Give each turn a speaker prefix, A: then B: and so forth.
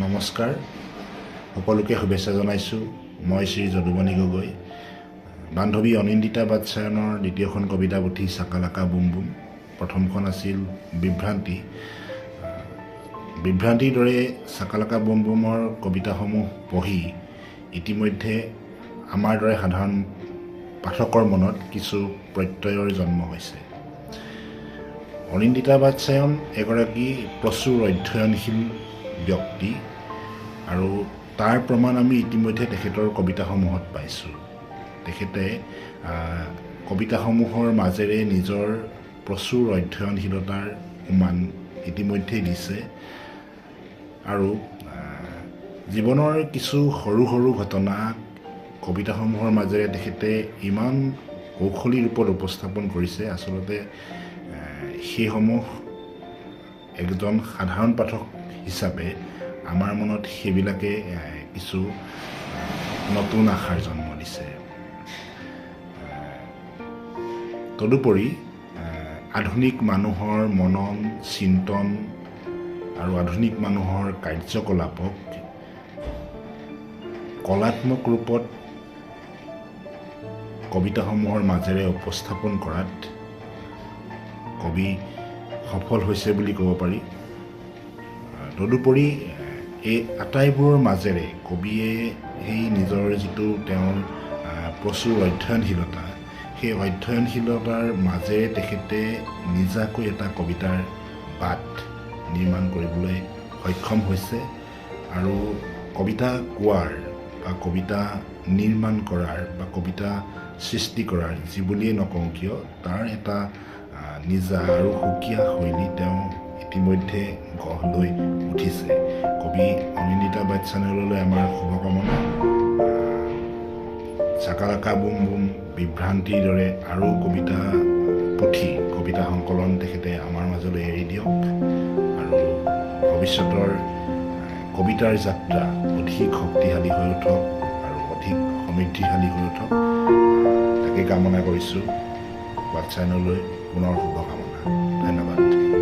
A: নমস্কাৰ। সকলোকে শুভেচ্ছা জনাইছোঁ। মই শ্ৰী যদুমণি গগৈ। বান্ধৱী অনিন্দিতা বাৎসায়নৰ দ্বিতীয়খন কবিতা পুথি চাকালাকা বুম বুম। প্ৰথমখন আছিল বিভ্ৰান্তি। বিভ্ৰান্তিৰ দৰে চাকালাকা বুম বুমৰ কবিতাসমূহ পঢ়ি ইতিমধ্যে আমাৰ দৰে সাধাৰণ পাঠকৰ মনত কিছু প্ৰত্যয়ৰ জন্ম হৈছে। অনিন্দিতা বাৎসায়ন এগৰাকী প্ৰচুৰ অধ্যয়নশীল ব্যক্তি আৰু তাৰ প্ৰমাণ আমি ইতিমধ্যে তেখেতৰ কবিতাসমূহত পাইছোঁ। তেখেতে কবিতাসমূহৰ মাজেৰে নিজৰ প্ৰচুৰ অধ্যয়নশীলতাৰ উমান ইতিমধ্যেই দিছে আৰু জীৱনৰ কিছু সৰু সৰু ঘটনা কবিতাসমূহৰ মাজেৰে তেখেতে ইমান কৌশলী ৰূপত উপস্থাপন কৰিছে। আচলতে সেইসমূহ একজন সাধাৰণ পাঠক হিচাপে আমাৰ মনত সেইবিলাকে কিছু নতুন আশাৰ জন্ম দিছে। তদুপৰি আধুনিক মানুহৰ মনন চিন্তন আৰু আধুনিক মানুহৰ কাৰ্যকলাপক কলাত্মক ৰূপত কবিতাসমূহৰ মাজেৰে উপস্থাপন কৰাত কবি সফল হৈছে বুলি ক'ব পাৰি। তদুপৰি এই আটাইবোৰৰ মাজেৰে কবিয়ে সেই নিজৰ যিটো তেওঁৰ প্ৰচুৰ অধ্যয়নশীলতা সেই অধ্যয়নশীলতাৰ মাজেৰে তেখেতে নিজাকৈ এটা কবিতাৰ বাট নিৰ্মাণ কৰিবলৈ সক্ষম হৈছে আৰু কবিতা কোৱাৰ বা কবিতা নিৰ্মাণ কৰাৰ বা কবিতা সৃষ্টি কৰাৰ যি বুলিয়েই নকওঁ কিয় তাৰ এটা নিজা আৰু সুকীয়া শৈলী তেওঁ ইতিমধ্যে গঢ় লৈ উঠিছে। কবি অনিন্দিতা বাচ্চানলৈ আমাৰ শুভকামনা। চাকালাকা বুম বুম বিভ্ৰান্তিৰ দৰে আৰু কবিতা পুথি কবিতা সংকলন তেখেতে আমাৰ মাজলৈ এৰি দিয়ক। আৰু ভৱিষ্যতৰ কবিতাৰ যাত্ৰা অধিক শক্তিশালী হৈ উঠক আৰু অধিক সমৃদ্ধিশালী হৈ উঠক। তাকে কামনা কৰিছোঁ। বাচ্চানলৈ পুনৰ শুভকামনা। ধন্যবাদ।